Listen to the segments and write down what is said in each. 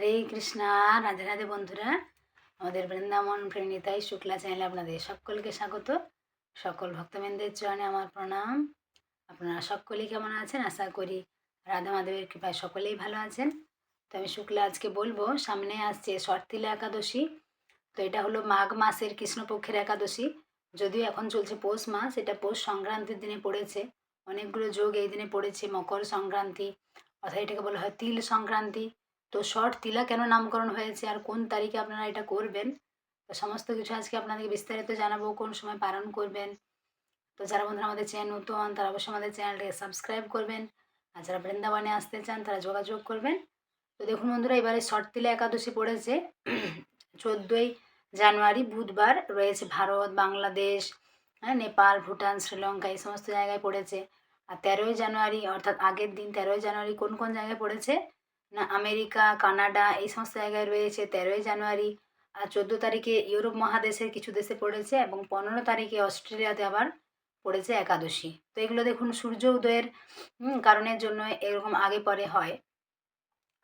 হরে কৃষ্ণা, রাধে রাধে বন্ধুরা। আমাদের বৃন্দাবন প্রেণিতাই শুক্লা চ্যানেলে আপনাদের সকলকে স্বাগত। সকল ভক্তবৃন্দের চরণে আমার প্রণাম। আপনারা সকলেই কেমন আছেন? আশা করি রাধা মাধবের কৃপায় সকলেই ভালো আছেন। তো আমি শুক্লা আজকে বলব, সামনে আসছে শর্তিলা একাদশী। তো এটা হলো মাঘ মাসের কৃষ্ণপক্ষের একাদশী। যদিও এখন চলছে পৌষ মাস, এটা পৌষ সংক্রান্তির দিনে পড়েছে। অনেকগুলো যোগ এই দিনে পড়েছে, মকর সংক্রান্তি অর্থাৎ এটাকে বলা হয় তিল সংক্রান্তি। তো শর্ট তিলা কেন নামকরণ হয়েছে আর কোন তারিখে আপনারা এটা করবেন? তো সমস্ত কিছু আজকে আপনাদেরকে বিস্তারিত জানাব, কোন সময় পালন করবেন। তো যারা বন্ধুরা আমাদের চ্যানেল নতুন, তারা অবশ্যই আমাদের চ্যানেলটাকে সাবস্ক্রাইব করবেন। আর যারা বৃন্দাবনে আসতে চান, তারা যোগাযোগ করবেন। তো দেখুন বন্ধুরা, এবারে শর্ট তিলা একাদশী পড়েছে। চোদ্দোই জানুয়ারি বুধবার রয়েছে ভারত, বাংলাদেশ হ্যাঁ নেপাল, ভুটান, শ্রীলঙ্কা, এই সমস্ত জায়গায় পড়েছে। আর তেরোই জানুয়ারি, অর্থাৎ আগের দিন তেরোই জানুয়ারি কোন কোন জায়গায় পড়েছে? আমেরিকা, কানাডা, এই সমস্ত জায়গায় রয়েছে তেরোই জানুয়ারি। আর চোদ্দ তারিখে ইউরোপ মহাদেশের কিছু দেশে পড়েছে এবং পনেরো তারিখে অস্ট্রেলিয়াতে আবার পড়েছে একাদশী। তো এগুলো দেখুন, সূর্য উদয়ের কারণের জন্য এরকম আগে পরে হয়।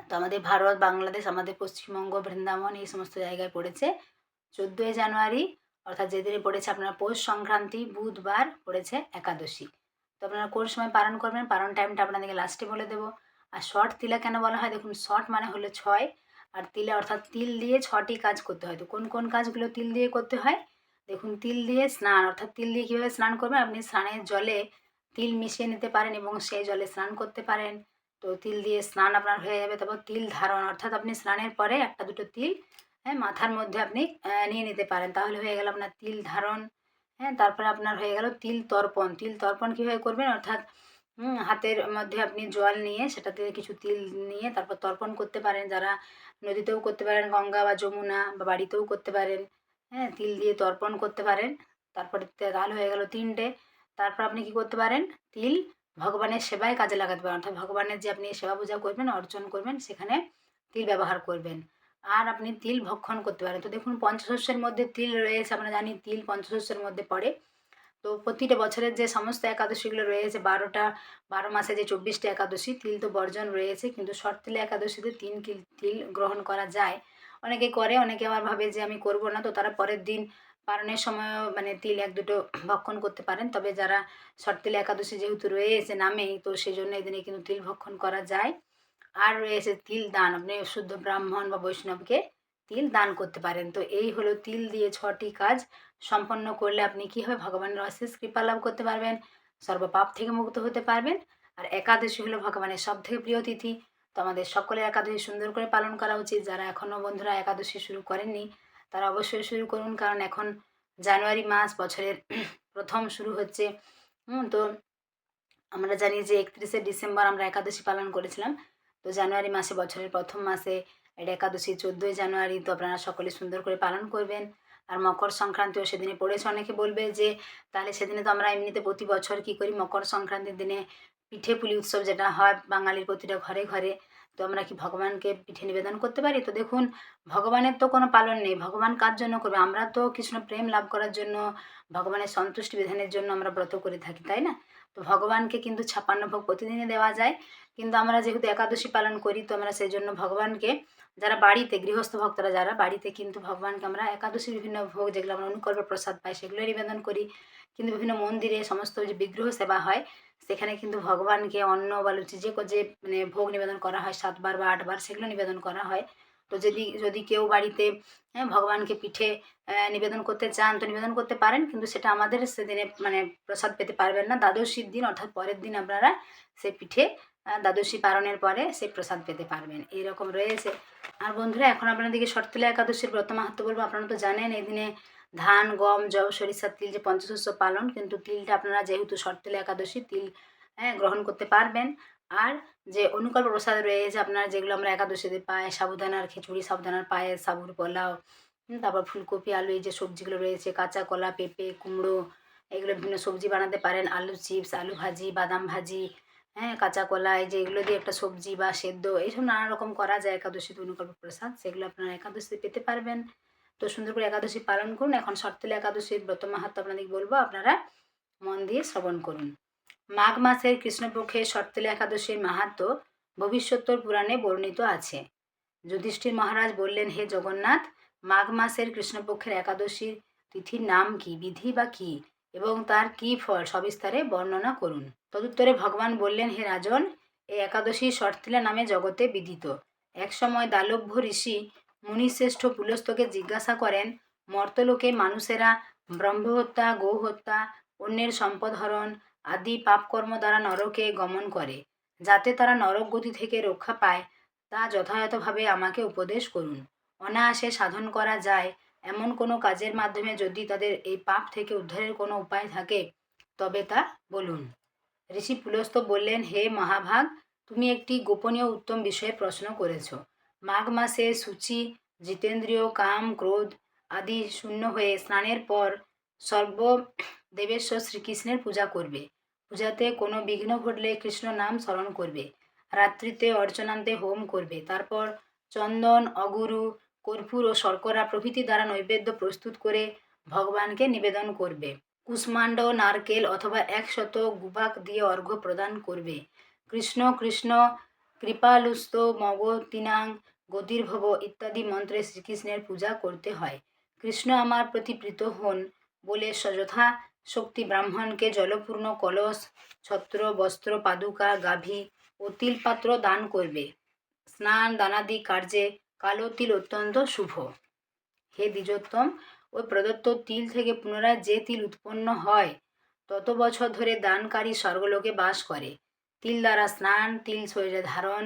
তো আমাদের ভারত, বাংলাদেশ, আমাদের পশ্চিমবঙ্গ, বৃন্দাবন এই সমস্ত জায়গায় পড়েছে। চোদ্দোই জানুয়ারি, অর্থাৎ যেদিনে পড়েছে আপনার পৌষ সংক্রান্তি, বুধবার পড়েছে একাদশী। তো আপনারা কোন সময় পালন করবেন? পালন টাইমটা আপনাদেরকে লাস্টে বলে দেবো। আর শর্ট তিলা কেন বলা হয়? দেখুন শর্ট মানে হলো ছয়, আর তিলা অর্থাৎ তিল দিয়ে ছটি কাজ করতে হয়। তো কোন কোন কাজগুলো তিল দিয়ে করতে হয়? দেখুন, তিল দিয়ে স্নান, অর্থাৎ তিল দিয়ে কীভাবে স্নান করবেন? আপনি স্নানের জলে তিল মিশিয়ে নিতে পারেন এবং সেই জলে স্নান করতে পারেন। তো তিল দিয়ে স্নান আপনার হয়ে যাবে। তারপর তিল ধারণ, অর্থাৎ আপনি স্নানের পরে একটা দুটো তিল হ্যাঁ মাথার মধ্যে আপনি নিয়ে নিতে পারেন। তাহলে হয়ে গেল আপনার তিল ধারণ হ্যাঁ তারপরে আপনার হয়ে গেল তিল তর্পণ। তিল তর্পণ কীভাবে করবেন? অর্থাৎ হাতের মধ্যে আপনি জল নিয়ে সেটাতে কিছু তিল নিয়ে তারপর তর্পণ করতে পারেন। যারা নদীতেও করতে পারেন, গঙ্গা বা যমুনা বা বাড়িতেও করতে পারেন হ্যাঁ তিল দিয়ে তর্পণ করতে পারেন। তারপরে তাহলে হয়ে গেল তিনটে। তারপর আপনি কি করতে পারেন? তিল ভগবানের সেবায় কাজে লাগাতে পারেন। অর্থাৎ ভগবানের যে আপনি সেবা পূজা করবেন অর্জন করবেন, সেখানে তিল ব্যবহার করবেন। আর আপনি তিল ভক্ষণ করতে পারেন। তো দেখুন, পঞ্চশস্যের মধ্যে তিল রয়েছে, আমরা জানি তিল পঞ্চশস্যের মধ্যে পড়ে। তো প্রতিটা বছরের যে সমস্ত একাদশীগুলো রয়েছে, বারোটা, বারো মাসে যে চব্বিশটা একাদশী, তিল তো বর্জন রয়েছে, কিন্তু শর্তিলা একাদশীতে তিন কিল, তিল গ্রহণ করা যায়। অনেকে করে, অনেকে আবার ভাবে যে আমি করব না, তো তারা পরের দিন পালনের সময়ও মানে তিল এক দুটো ভক্ষণ করতে পারেন। তবে যারা শর্তিলা একাদশী যেহেতু রয়েছে নামেই, তো সেই জন্য এই দিনে কিন্তু তিল ভক্ষণ করা যায়। আর রয়েছে তিল দান, আপনি শুদ্ধ ব্রাহ্মণ বা বৈষ্ণবকে তিল দান করতে পারেন। তো এই হলো তিল দিয়ে ছটি কাজ সম্পন্ন করলে আপনি কী হবে ভগবানের অশেষ কৃপা লাভ করতে পারবেন, সর্বপাপ থেকে মুক্ত হতে পারবেন আর একাদশী হলো ভগবানের সব থেকে প্রিয় তিথি। তো আমাদের সকলের একাদশী সুন্দর করে পালন করা উচিত। যারা এখনও বন্ধুরা একাদশী শুরু করেননি, তারা অবশ্যই শুরু করুন কারণ এখন জানুয়ারি মাস, বছরের প্রথম শুরু হচ্ছে। তো আমরা জানি যে একত্রিশে ডিসেম্বর আমরা একাদশী পালন করেছিলাম। তো জানুয়ারি মাসে, বছরের প্রথম মাসে, এটা একাদশী, চোদ্দোই জানুয়ারি, তো আপনারা সকলে সুন্দর করে পালন করবেন। আর মকর সংক্রান্তিও সেদিনে পড়েছে, অনেকে বলবে যে, তাহলে সেদিনে তো আমরা এমনিতে প্রতি বছর কী করি? মকর সংক্রান্তির দিনে পিঠে পুলি উৎসব যেটা হয়, বাঙালির প্রতিটা ঘরে ঘরে। তো আমরা কি ভগবানকে পিঠে নিবেদন করতে পারি? তো দেখুন, ভগবানের তো কোনো পালন নেই। ভগবান কার জন্য করবে? আমরা তো কৃষ্ণ প্রেম লাভ করার জন্য, ভগবানের সন্তুষ্টি বিধানের জন্য আমরা ব্রত করে থাকি, তাই না? তো ভগবানকে কিন্তু ছাপান্ন ভোগ প্রতিদিনই দেওয়া যায়। কিন্তু আমরা যেহেতু একাদশী পালন করি, তো আমরা সেই জন্য ভগবানকে, যারা বাড়িতে, গৃহস্থ ভক্তরা যারা, বাড়িতে কিন্তু ভগবানকে আমরা একাদশী বিভিন্ন ভোগ যেগুলো আমরা অনুকল্প, প্রসাদ পাই সেগুলো নিবেদন করি। কিন্তু বিভিন্ন মন্দিরে সমস্ত যে বিগ্রহ সেবা হয়, সেখানে কিন্তু ভগবানকে অন্ন বা লুচি যে যে মানে ভোগ নিবেদন করা হয়, সাতবার বা আটবার সেগুলো নিবেদন করা হয়। তো যদি যদি কেউ বাড়িতে হ্যাঁ ভগবানকে পিঠে নিবেদন করতে চান, তো নিবেদন করতে পারেন, কিন্তু সেটা আমাদের সেদিনে মানে প্রসাদ পেতে পারবেন না। দ্বাদশীর দিন অর্থাৎ পরের দিন আপনারা সে পিঠে দ্বাদশী পালনের পরে সেই প্রসাদ পেতে পারবেন। এইরকম রয়েছে। আর বন্ধুরা, এখন আপনাদেরকে শর্তলা একাদশীর ব্রত মাহাত্ম বলব, আপনারা তো জানেন, এই দিনে ধান, গম, জব, সরিষার তিল যে পঞ্চশস্য পালন, কিন্তু তিলটা আপনারা যেহেতু শর্তলা একাদশী, তিল হ্যাঁ গ্রহণ করতে পারবেন। আর যে অনুকল্প প্রসাদ রয়েছে আপনার, যেগুলো আমরা একাদশীতে পাই, সাবুদানার খিচুড়ি, সাবুদানার পায়েস, সাবুর পোলাও তারপর ফুলকপি, আলু, এই যে সবজিগুলো রয়েছে, কাঁচা কলা, পেঁপে, কুমড়ো, এগুলো বিভিন্ন সবজি বানাতে পারেন, আলু চিপস, আলু ভাজি, বাদাম ভাজি হ্যাঁ কাঁচা কলা, এই যে এগুলো দিয়ে একটা সবজি বা সেদ্ধ, এইসব নানা রকম করা যায় একাদশীতে অনুকল্প প্রসাদ, সেগুলো আপনারা একাদশীতে পেতে পারবেন। তো সুন্দর করে একাদশী পালন করুন। এখন শর্তলে একাদশীর ব্রত মাহাত্ম আপনাদের বলব, আপনারা মন দিয়ে শ্রবণ করুন। মাঘ মাসের কৃষ্ণপক্ষে শর্তলে একাদশীর মাহাত্ম ভবিষ্যত্তর পুরাণে বর্ণিত আছে। যুধিষ্ঠির মহারাজ বললেন, হে জগন্নাথ, মাঘ মাসের কৃষ্ণপক্ষের একাদশীর তিথির নাম কি, বিধি বা কি, এবং তার কি ফল সবিস্তারে বর্ণনা করুন। তদুত্তরে ভগবান বললেন, হে রাজন, এই একাদশী শর্তিলা নামে জগতে বিদিত। একসময় দালভ্য ঋষি মুনিশ্রেষ্ঠ পুলস্তকে জিজ্ঞাসা করেন, মর্তলোকে মানুষেরা ব্রহ্মহত্যা, গৌহত্যা, অন্যের সম্পদ হরণ আদি পাপকর্ম দ্বারা নরকে গমন করে। যাতে তারা নরক গতি থেকে রক্ষা পায়, তা যথাযথভাবে আমাকে উপদেশ করুন। অনায়াসে সাধন করা যায়। এমন কোনো কাজের মাধ্যমে যদি তাদের এই পাপ থেকে উদ্ধারের কোনো উপায় থাকে, তবে তা বলুন। ঋষি পুলস্ত বললেন, হে মহাভাগ, তুমি একটি গোপনীয় উত্তম বিষয়ে প্রশ্ন করেছ। মাঘ মাসে সূচি, জিতেন্দ্রীয় কাম, ক্রোধ আদি শূন্য হয়ে স্নানের পর সর্ব দেবেশ্বর শ্রীকৃষ্ণের পূজা করবে। পূজাতে কোনো বিঘ্ন ঘটলে কৃষ্ণ নাম স্মরণ করবে। রাত্রিতে অর্চনান্তে হোম করবে। তারপর চন্দন, অগুরু, কর্পূর ও শর্করা প্রভৃতি দ্বারা নৈবেদ্য প্রস্তুত করে ভগবানকে নিবেদন করবে। কুষ্মাণ্ড, নারকেল অথবা একশত গুবাক দিয়ে অর্ঘ্য প্রদান করবে। কৃষ্ণ কৃষ্ণ, কৃপালুস্ত মগতিনাং গতির্ভব ইত্যাদি মন্ত্রে শ্রীকৃষ্ণের পূজা করতে হয়। কৃষ্ণ আমার প্রতি প্রীত হন বলে সযথা শক্তি ব্রাহ্মণকে জলপূর্ণ কলস, ছত্র, বস্ত্র, পাদুকা, গাভী ও তিলপাত্র দান করবে। স্নান, দানাদি কার্যে কালো তিল অত্যন্ত শুভ। হে দ্বিজোত্তম ওই প্রদত্ত তিল থেকে পুনরায় যে তিল উৎপন্ন হয়, তত বছর ধরে দানকারী স্বর্গলোকে বাস করে। তিল দ্বারা স্নান, তিল শরীরে ধারণ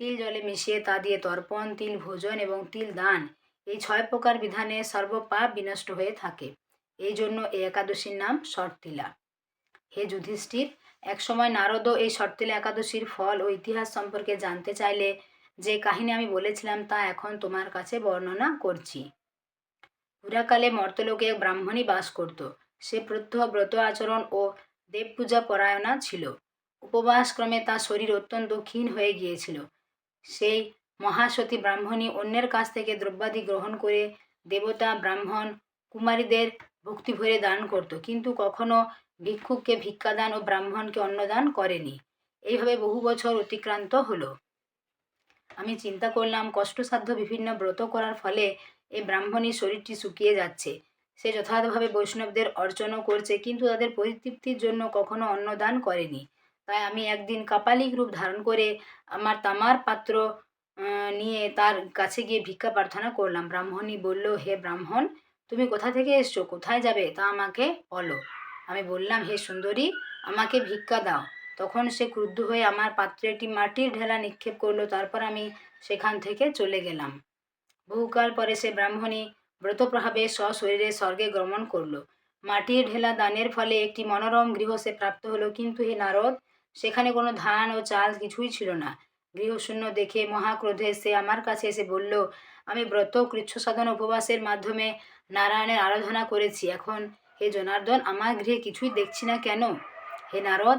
তিল জলে মিশিয়ে তা দিয়ে তর্পণ, তিল ভোজন এবং তিল দান। এই ছয় প্রকার বিধানে সর্বপাপ বিনষ্ট হয়ে থাকে। এই জন্য এই একাদশীর নাম শর্তিলা হে যুধিষ্ঠির, একসময় নারদও এই শর্তিলা একাদশীর ফল ও ইতিহাস সম্পর্কে জানতে চাইলে যে কাহিনী আমি বলেছিলাম তা এখন তোমার কাছে বর্ণনা করছি। পুরাকালে মর্তলোকে এক ব্রাহ্মণী বাস করত। সে প্রত্যহ ব্রত আচরণ ও দেবপূজা পরায়ণা ছিল। উপবাসক্রমে তার শরীর অত্যন্ত ক্ষীণ হয়ে গিয়েছিল। সেই মহাসতী ব্রাহ্মণী অন্যের কাছ থেকে দ্রব্যাদি গ্রহণ করে দেবতা, ব্রাহ্মণ, কুমারীদের ভক্তি ভরে দান করত। কিন্তু কখনো ভিক্ষুককে ভিক্ষাদান ও ব্রাহ্মণকে অন্নদান করেনি। এইভাবে বহু বছর অতিক্রান্ত হলো। আমি চিন্তা করলাম, কষ্টসাধ্য বিভিন্ন ব্রত করার ফলে এই ব্রাহ্মণীর শরীরটি শুকিয়ে যাচ্ছে। সে যথাযথভাবে বৈষ্ণবদের অর্চনও করছে, কিন্তু তাদের পরিতৃপ্তির জন্য কখনো অন্নদান করেনি। তাই আমি একদিন কাপালিক রূপ ধারণ করে আমার তামার পাত্র নিয়ে তার কাছে গিয়ে ভিক্ষা প্রার্থনা করলাম। ব্রাহ্মণী বলল, হে ব্রাহ্মণ, তুমি কোথা থেকে এসছো? কোথায় যাবে? তা আমাকে বলো। আমি বললাম, হে সুন্দরী, আমাকে ভিক্ষা দাও। তখন সে ক্রুদ্ধ হয়ে আমার পাত্রে একটি মাটির ঢেলা নিক্ষেপ করল। তারপর আমি সেখান থেকে চলে গেলাম। বহুকাল পরে সে ব্রাহ্মণী ব্রতপ্রভাবে সশরীরে স্বর্গে গমন করল। মাটির ঢেলা দানের ফলে একটি মনোরম গৃহ সে প্রাপ্ত হলো। কিন্তু হে নারদ সেখানে কোনো ধান ও চাল কিছুই ছিল না। গৃহশূন্য দেখে মহাক্রোধে সে আমার কাছে এসে বলল, আমি ব্রত কৃচ্ছ সাধন উপবাসের মাধ্যমে নারায়ণের আরাধনা করেছি। এখন হে জনার্দন, আমার গৃহে কিছুই দেখছি না কেন? হে নারদ,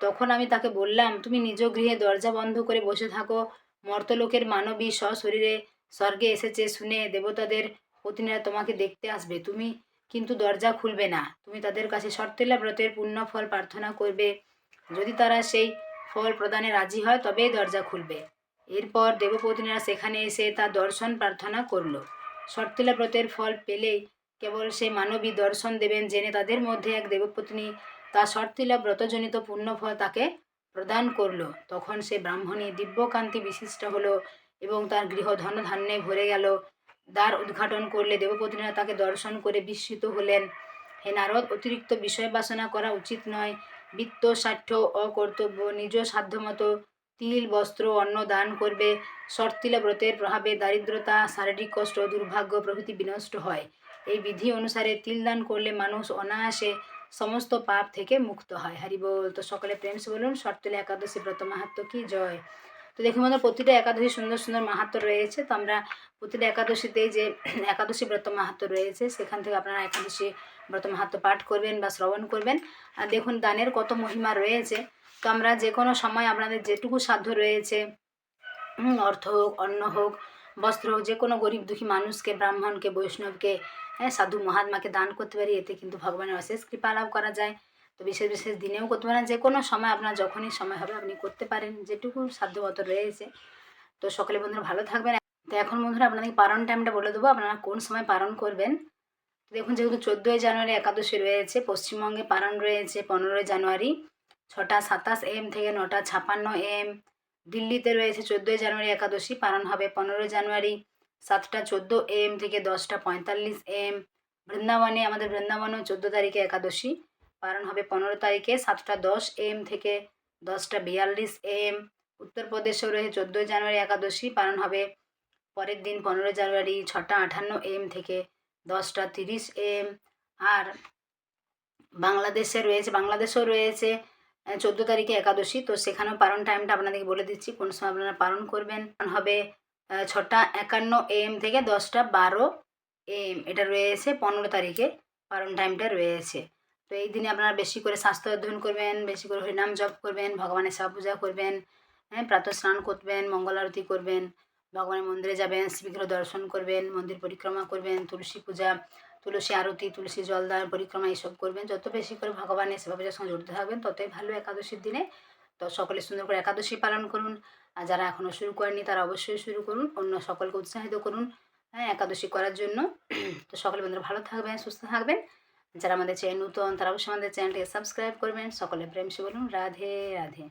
তখন আমি তাকে বললাম, তুমি নিজ গৃহে দরজা বন্ধ করে বসে থাকো। মর্তলোকের মানবী সশরীরে স্বর্গে এসেছে শুনে দেবতাদের প্রতিনিধিরা তোমাকে দেখতে আসবে। তুমি কিন্তু দরজা খুলবে না। তুমি তাদের কাছে শর্তিলা ব্রতের পুণ্য ফল প্রার্থনা করবে। যদি তারা সেই ফল প্রদানে রাজি হয়, তবেই দরজা খুলবে। এরপর দেবপত্নীরা সেখানে এসে তার দর্শন প্রার্থনা করল। শর্তিলা ব্রতের ফল পেলেই কেবল সেই মানবী দর্শন দেবেন জেনে তাদের মধ্যে এক দেবপত্নী তা শর্তিলা ব্রতজনিত পুণ্যফল তাকে প্রদান করল। তখন সে ব্রাহ্মণী দিব্যকান্তি বিশিষ্ট হলো এবং তার গৃহ ধন ধান্যে ভরে গেল। দ্বার উদ্ঘাটন করলে দেবপত্নীরা তাকে দর্শন করে বিস্মিত হলেন। হে নারদ, অতিরিক্ত বিষয় বাসনা করা উচিত নয়। বৃত্ত সাঠ্য অকর্তব্য, নিজ সাধ্যমতো তিল, বস্ত্র, অন্ন দান করবে। শর্তিলা ব্রতের প্রভাবে দারিদ্রতা, শারীরিক কষ্ট, দুর্ভাগ্য প্রভৃতি বিনষ্ট হয়। এই বিধি অনুসারে তিল দান করলে মানুষ অনায়াসে সমস্ত পাপ থেকে মুক্ত হয়। হারি বল। তো সকলে প্রেম সে বলুন শর্তিলা একাদশী ব্রত মাহাত্ম কি? জয়। তো দেখুন আমাদের প্রতিটা একাদশী সুন্দর সুন্দর মাহাত্ম রয়েছে। তো আমরা প্রতিটা একাদশীতেই যে একাদশী ব্রত মাহাত্ম রয়েছে, সেখান থেকে আপনারা একাদশী ব্রত মাহাত্ম পাঠ করবেন বা শ্রবণ করবেন। আর দেখুন, দানের কত মহিমা রয়েছে। তো আমরা যে কোনো সময় আপনাদের যেটুকু সাধ্য রয়েছে অর্থ হোক, অন্ন হোক, বস্ত্র হোক, যে কোনো গরিব দুঃখী মানুষকে, ব্রাহ্মণকে, বৈষ্ণবকে হ্যাঁ সাধু মহাত্মাকে দান করতে পারি, এতে কিন্তু ভগবানের অশেষ কৃপা লাভ করা যায়। তো বিশেষ বিশেষ দিনেও করতে পারেন, যে কোনো সময় আপনার যখনই সময় হবে আপনি করতে পারেন, যেটুকু সাধ্যমতো রয়েছে। তো সকলে বন্ধুরা ভালো থাকবেন। তো এখন বন্ধুরা আপনাদেরকে পারণ টাইমটা বলে দেবো, আপনারা কোন সময় পালন করবেন? দেখুন যেহেতু চোদ্দোই জানুয়ারি একাদশী রয়েছে, পশ্চিমবঙ্গে পালন রয়েছে পনেরোই জানুয়ারি, ছটা সাতাশ এম থেকে নটা ছাপান্ন এম। দিল্লিতে রয়েছে চোদ্দোই জানুয়ারি একাদশী, পালন হবে পনেরোই জানুয়ারি, সাতটা চোদ্দ এম থেকে দশটা পঁয়তাল্লিশ এম। বৃন্দাবনে, আমাদের বৃন্দাবনেও চোদ্দ তারিখে একাদশী, পালন হবে পনেরো তারিখে, সাতটা দশ এম থেকে দশটা বিয়াল্লিশ এম। উত্তরপ্রদেশেও রয়েছে চোদ্দোই জানুয়ারি একাদশী, পালন হবে পরের দিন পনেরো জানুয়ারি, ছটা আটান্ন এম থেকে দশটা তিরিশ এম। আর বাংলাদেশে রয়েছে, বাংলাদেশেও রয়েছে চোদ্দ তারিখে একাদশী। তো সেখানেও পালন টাইমটা আপনাদেরকে বলে দিচ্ছি, কোন সময় আপনারা পালন করবেন। হবে ছটা একান্ন এম থেকে দশটা বারো এম। এটা রয়েছে পনেরো তারিখে পালন টাইমটা রয়েছে। তো এই দিনে আপনারা বেশি করে স্বাস্থ্য অধ্যয়ন করবেন, বেশি করে হরিনাম জপ করবেন, ভগবানের সেবা পূজা করবেন হ্যাঁ প্রাতঃ স্নান করবেন মঙ্গল আরতি করবেন। ভগবানের মন্দিরে যাবেন, শ্রীবিগ্রহ দর্শন করবেন, মন্দির পরিক্রমা করবেন, তুলসী পূজা, তুলসী আরতি, তুলসী জলদান, পরিক্রমা এইসব করবেন। যত বেশি করে ভগবানের সেবা পূজার সঙ্গে জড়িত থাকবেন, ততই ভালো একাদশীর দিনে। তো সকলে সুন্দর করে একাদশী পালন করুন। আর যারা এখনও শুরু করেনি তারা অবশ্যই শুরু করুন। অন্য সকলকে উৎসাহিত করুন হ্যাঁ একাদশী করার জন্য। তো সকলে বন্ধুরা ভালো থাকবেন, সুস্থ থাকবেন। যারা আমাদের চ্যানেল নূতন, তারা অবশ্যই আমাদের চ্যানেলটিকে সাবস্ক্রাইব করবেন। সকলে প্রেম সে বলুন। রাধে রাধে।